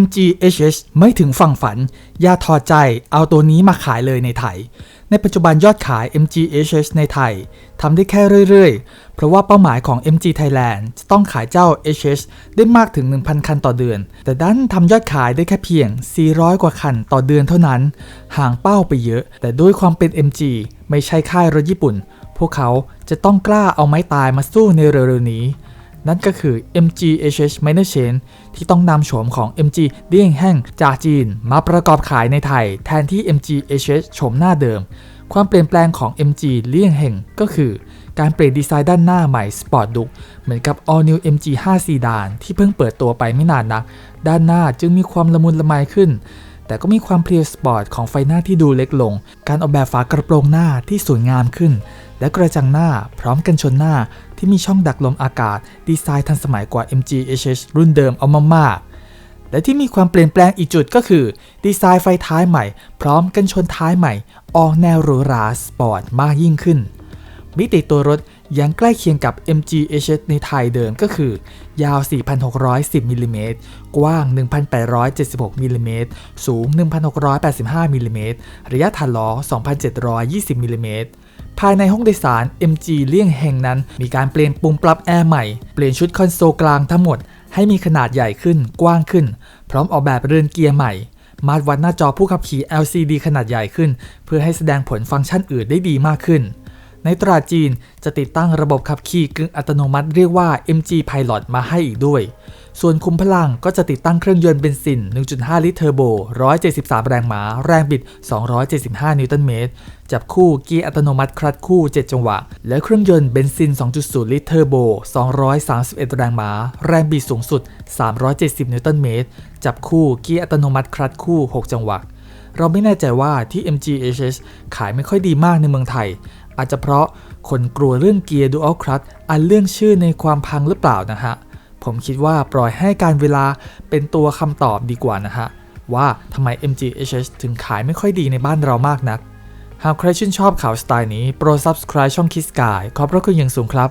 MGHH ไม่ถึงฝั่งฝัน อย่าถอใจ เอาตัวนี้มาขายเลยในไทย ในปัจจุบันยอดขาย MGHH ในไทยทำได้แค่เรื่อยๆ เพราะว่าเป้าหมายของ MG Thailand จะต้องขายเจ้า HH ได้มากถึง 1,000 คันต่อเดือน แต่ดันทำยอดขายได้แค่เพียง 400 กว่าคันต่อเดือนเท่านั้น ห่างเป้าไปเยอะ แต่ด้วยความเป็น MG ไม่ใช่ค่ายรถญี่ปุ่น พวกเขาจะต้องกล้าเอาไม้ตายมาสู้ในเร็วๆนี้ นั่นก็คือ MGHH Minor Chain ที่ต้องนำโฉมของ MG เลี่ยงแห้งจากจีน มาประกอบขายในไทย แทนที่ MGHH โฉมหน้าเดิม ความเปลี่ยนแปลงของ MG เลี่ยงแห่งก็คือการเปลี่ยนดีไซน์ด้านหน้าใหม่สปอร์ตดุเหมือนกับ All New MG 5ซีดานที่เพิ่งเปิดตัวไปไม่นานนักด้านหน้าจึงมีความละมุนละไมขึ้น แต่ก็มีความเพรียสปอร์ตของไฟหน้าที่ดูเล็กลง การออกแบบฝากระโปรงหน้าที่สวยงามขึ้น และกระจังหน้าพร้อมกันชนหน้าที่มีช่องดักลมอากาศ ดีไซน์ทันสมัยกว่า MG HH รุ่นเดิมเอามากๆ และที่มีความเปลี่ยนแปลงอีกจุดก็คือ ดีไซน์ไฟท้ายใหม่ พร้อมกันชนท้ายใหม่ ออกแนวหรูหราสปอร์ตมากยิ่งขึ้น มิติตัวรถยังใกล้เคียงกับ MG HS ในไทยเดิมก็คือ ยาว 4,610มิลลิเมตรกว้าง 1,876มิลลิเมตรสูง 1,685มิลลิเมตรระยะฐานล้อ 2,720มิลลิเมตร ภายในห้องโดยสาร MG เลี่ยงแห่งนั้น มีการเปลี่ยนปุ่มปรับแอร์ใหม่ เปลี่ยนชุดคอนโซลกลางทั้งหมด ให้มีขนาดใหญ่ขึ้นกว้างขึ้น พร้อมออกแบบเรือนเกียร์ใหม่ มาตรวัดหน้าจอผู้ขับขี่ LCD ขนาดใหญ่ขึ้น เพื่อให้แสดงผลฟังก์ชันอื่นได้ดีมากขึ้น ในตราจีนจะติดตั้งระบบขับขี่กึ่งอัตโนมัติเรียกว่า MG Pilot มาให้อีกด้วย ส่วนคุมพลังก็จะติดตั้งเครื่องยนต์เบนซิน 1.5 ลิตรเทอร์โบ 173 แรงม้า แรงบิด 275 นิวตันเมตร จับคู่เกียร์อัตโนมัติคลัตช์คู่ 7 จังหวะ และเครื่องยนต์เบนซิน 2.0 ลิตรเทอร์โบ 231 แรงม้า แรงบิดสูงสุด 370 นิวตันเมตร จับคู่เกียร์อัตโนมัติคลัตช์คู่ 6 จังหวะ เราไม่แน่ใจว่าที่ MGHS ขายไม่ค่อยดีมากในเมืองไทย อาจจะเพราะคนกลัวเรื่องเกียร์ Dual Clutch อันเรื่องชื่อในความพังหรือเปล่านะฮะ ผมคิดว่าปล่อยให้การเวลาเป็นตัวคำตอบดีกว่านะฮะ ว่าทำไม MGHS ถึงขายไม่ค่อยดีในบ้านเรามากนัก หากใครชื่นชอบข่าวสไตล์นี้ โปรด subscribe ช่อง Kiss Guy ขอบพระคุณอย่างสูงครับ